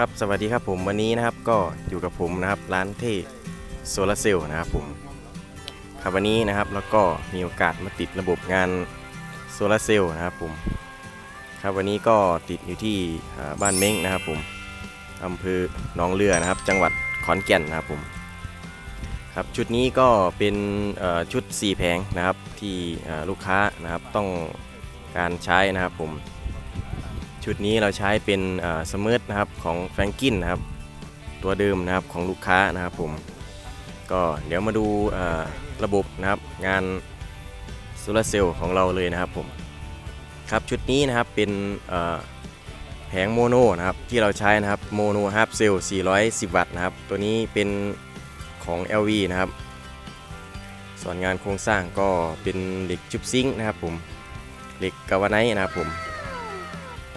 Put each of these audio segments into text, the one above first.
ครับสวัสดีครับผมวันนี้นะครับก็อยู่กับผมนะครับร้านเท่โซลาเซลล์นะครับผมครับวันนี้นะครับแล้วก็มีโอกาสมาติดระบบงานโซลาเซลล์นะครับผมครับวันนี้ก็ติดอยู่ที่บ้านเม้งนะครับผมอำเภอหนองเรือนะครับ จังหวัดขอนแก่นนะครับผมครับชุดนี้ก็เป็นชุด 4 แผงนะครับที่ลูกค้านะครับต้องการใช้นะครับผม ชุดนี้เราใช้เป็นสมิร์ทนะครับของแฟรงกินนะครับ ตัวเดิมนะครับของลูกค้านะครับผม ก็เดี๋ยวมาดูระบบนะครับงานโซลาร์เซลล์ของเราเลยนะครับผม ครับชุดนี้นะครับเป็นแผงโมโนนะครับที่เราใช้นะครับโมโนฮาร์ปเซลล์410 วัตต์นะครับ ตัวนี้เป็นของ LV นะครับ ส่วนงานโครงสร้างก็เป็นเหล็กจุบซิงค์นะครับผมเหล็กกาวไนท์นะครับผม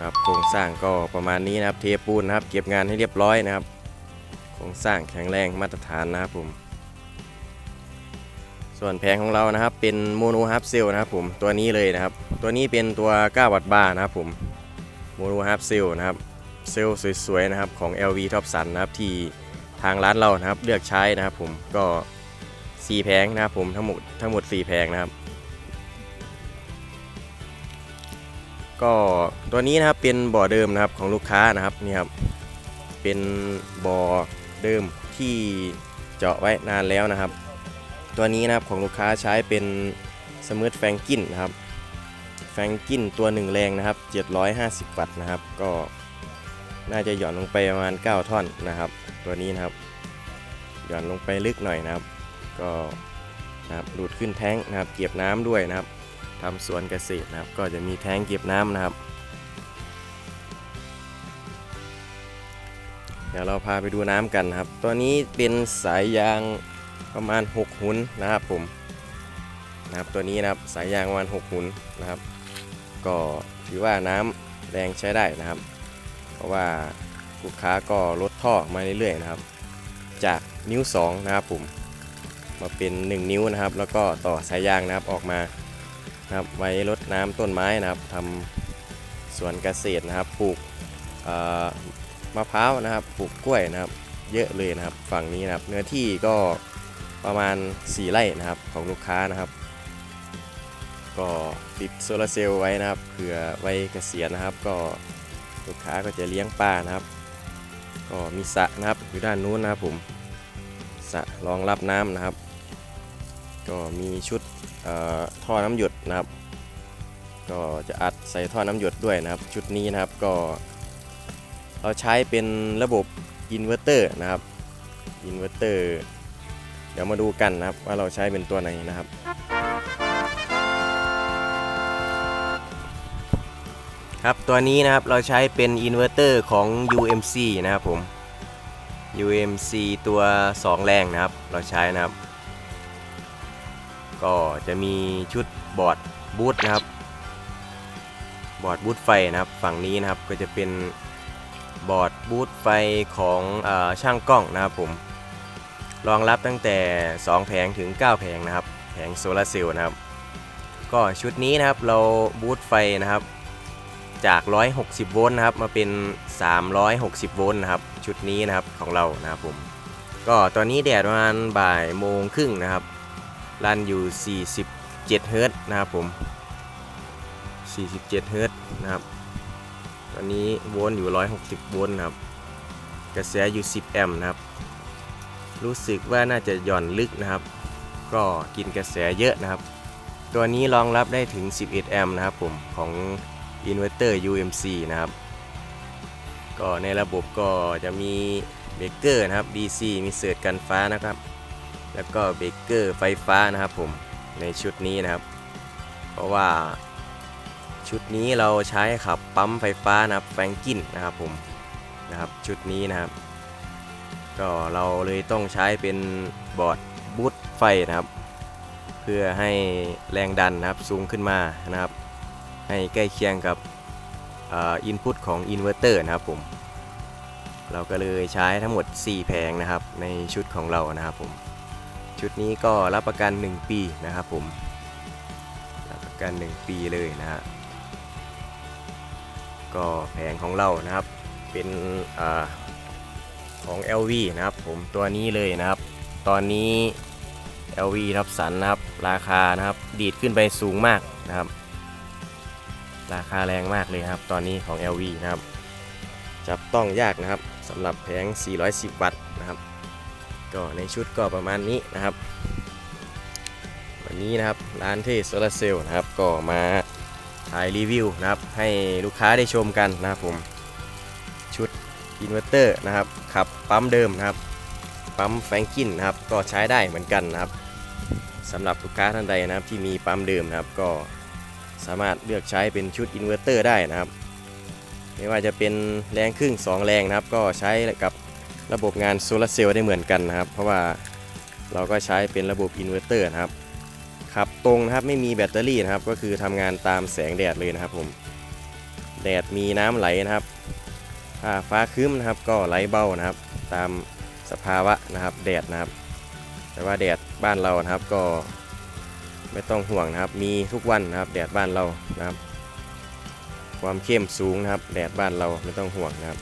ครับโครงสร้างก็ประมาณนี้นะครับ เทปูนนะครับ เก็บงานให้เรียบร้อยนะครับ โครงสร้างแข็งแรงมาตรฐานนะครับผม ส่วนแผงของเรานะครับ เป็นโมโนฮาร์ปเซลนะครับผมตัวนี้เลยนะครับ ตัวนี้เป็นตัว 9 วัตต์บาร์นะครับผมโมโนฮาร์ปเซลนะครับเซลสวยๆนะครับของ LV Top Sun นะครับที่ทางร้านเรานะครับเลือกใช้นะครับผมก็ 4 แผงนะครับผมทั้งหมดทั้งหมด 4 แผงนะครับ ก็ตัวนี้นะครับเป็นบ่อเดิมนะครับของลูกค้านะครับนี่ครับเป็นบ่อเดิมที่เจาะไว้นานแล้วนะครับ ตัวนี้นะครับของลูกค้าใช้เป็นสมิร์ทแฟงกินนะครับแฟงกินตัวหนึ่งแรงนะครับ 750 วัตต์นะครับ ก็น่าจะหย่อนลงไปประมาณ 9 ท่อนนะครับ ตัวนี้นะครับ หย่อนลงไปลึกหน่อยนะครับ ก็นะครับดูดขึ้นแท้งนะครับ เก็บน้ำด้วยนะครับ ทำสวนเกษตรนะครับ ก็จะมีแทงเก็บน้ำนะครับ เดี๋ยวเราพาไปดูน้ำกันนะครับ ตัวนี้เป็นสายยางประมาณ 6 หุนนะครับผมนะครับตัวนี้นะครับสายยางประมาณ 6 หุนนะครับ ก็ถือว่าน้ำแรงใช้ได้นะครับ เพราะว่าลูกค้าก็ลดท่อมาเรื่อยๆนะครับ จากนิ้ว 2 นะครับผมมาเป็น 1 นิ้วนะครับ แล้วก็ต่อสายยางนะครับออกมา นะครับไว้รดน้ำต้นไม้นะครับทำสวนเกษตรนะครับปลูกมะพร้าวนะครับปลูกกล้วยนะครับ เยอะเลยนะครับฝั่งนี้นะครับ เนื้อที่ก็ประมาณ 4 ไร่นะครับของลูกค้านะครับ ก็ติดโซลาร์เซลล์ไว้นะครับเผื่อไว้เกษียณนะครับ ก็ลูกค้าก็จะเลี้ยงปลานะครับ ก็มีสระนะครับอยู่ด้านนู้นนะครับผมสระรองรับน้ำนะครับ ก็มีชุด ท่อน้ำหยดนะครับ ก็จะอัดใส่ท่อน้ำหยดด้วยนะครับ ชุดนี้นะครับก็ เราใช้เป็นระบบอินเวอร์เตอร์นะครับอินเวอร์เตอร์เดี๋ยวมาดูกันนะครับว่าเราใช้เป็นตัวไหนนะครับครับตัวนี้นะครับเราใช้เป็นอินเวอร์เตอร์ของ UMC นะครับผม UMC ตัว 2 แรงนะครับ เราใช้นะครับ ก็จะมีชุดบอร์ดบูทนะครับ บอร์ดบูทไฟนะครับฝั่งนี้นะครับก็จะเป็นบอร์ดบูทไฟของอช่างกล้องนะครับผมรองรับตั้งแต่ 2 แผงถึง 9 แผงนะครับ แผงโซลาร์เซลล์นะครับ ก็ชุดนี้นะครับเราบูทไฟนะครับจาก 160 โวลต์นะครับ มาเป็น 360 โวลต์นะครับ ชุดนี้นะครับของเรานะครับผม ก็ตอนนี้แดดประมาณบ่ายโมงครึ่งนะครับ รันอยู่ 47เฮิรต์นะครับผม 47เฮิรต์นะครับ ตอนนี้โวลต์อยู่ 160โวลต์นะครับ กระแสอยู่ 10 แอมป์นะครับ รู้สึกว่าน่าจะหย่อนลึกนะครับ ก็กินกระแสเยอะนะครับ ตัวนี้รองรับได้ถึง 11 แอมป์นะครับผม ของอินเวอร์เตอร์ UMC นะครับ ก็ในระบบก็จะมีเบรกเกอร์นะครับ DC มีเสิร์ตกันฟ้านะครับ แล้วก็เบรกเกอร์ไฟฟ้านะครับผมในชุดนี้นะครับ เพราะว่าชุดนี้เราใช้ขับปั๊มไฟฟ้านะครับแฟงกินนะครับผมนะครับชุดนี้นะครับ ก็เราเลยต้องใช้เป็นบอร์ดบูทไฟนะครับ เพื่อให้แรงดันนะครับสูงขึ้นมานะครับ ให้ใกล้เคียงกับอินพุตของอินเวอร์เตอร์นะครับผมเราก็เลยใช้ทั้งหมด 4 แผงนะครับในชุดของเรานะครับผม ชุดนี้ก็รับประกัน 1 ปีนะครับผม รับประกัน 1 ปีเลยนะฮะ ก็แผงของเรานะครับ เป็นอของ LV นะครับผมตัวนี้เลยนะครับ ตอนนี้ LV รับสันนะครับ ราคานะครับ ดีดขึ้นไปสูงมากนะครับ ราคาแรงมากเลยครับ ตอนนี้ของ LV นะครับ จับต้องยากนะครับสำหรับแผง 410 วัตต์นะครับ ก็ในชุดก็ประมาณนี้นะครับ วันนี้นะครับร้านเทสโซลาเซลล์นะครับก็มาถ่ายรีวิวนะครับให้ลูกค้าได้ชมกันนะครับผมชุดอินเวอร์เตอร์นะครับขับปั๊มเดิมนะครับปั๊มแฟรงกินนะครับก็ใช้ได้เหมือนกันนะครับสำหรับลูกค้าท่านใดนะครับที่มีปั๊มเดิมนะครับก็สามารถเลือกใช้เป็นชุดอินเวอร์เตอร์ได้นะครับ ไม่ว่าจะเป็นแรงครึ่ง 2 แรงนะครับ ก็ใช้กับ ระบบงานโซลาร์เซลล์ได้เหมือนกันนะครับ เพราะว่าเราก็ใช้เป็นระบบอินเวอร์เตอร์นะครับขับตรงนะครับไม่มีแบตเตอรี่นะครับ ก็คือทำงานตามแสงแดดเลยนะครับผมแดดมีน้ำไหลนะครับถ้าฟ้าครึ้มนะครับก็ไหลเบานะครับ ตามสภาวะนะครับ แดดนะครับ แต่ว่าแดดบ้านเรานะครับก็ไม่ต้องห่วงนะครับ มีทุกวันนะครับ แดดบ้านเรานะครับ ความเข้มสูงนะครับ แดดบ้านเราไม่ต้องห่วงนะครับ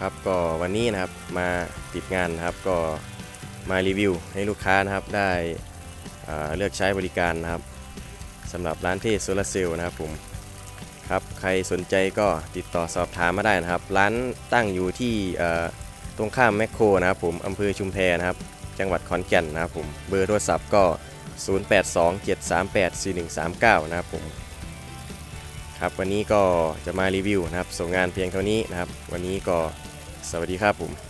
ครับก็วันนี้นะครับมาติดงานนะครับก็มารีวิวให้ลูกค้านะครับได้เลือกใช้บริการนะครับสำหรับร้านเทสโซลาเซลล์นะครับผมครับใครสนใจก็ติดต่อสอบถามมาได้นะครับ ร้านตั้งอยู่ที่ตรงข้ามแมคโครนะครับผมอำเภอชุมแพนะครับ จังหวัดขอนแก่นนะครับผมเบอร์โทรศัพท์ก็ 0827384139 นะครับผมครับวันนี้ก็จะมารีวิวนะครับส่งงานเพียงเท่านี้นะครับ วันนี้ก็ สวัสดีครับผม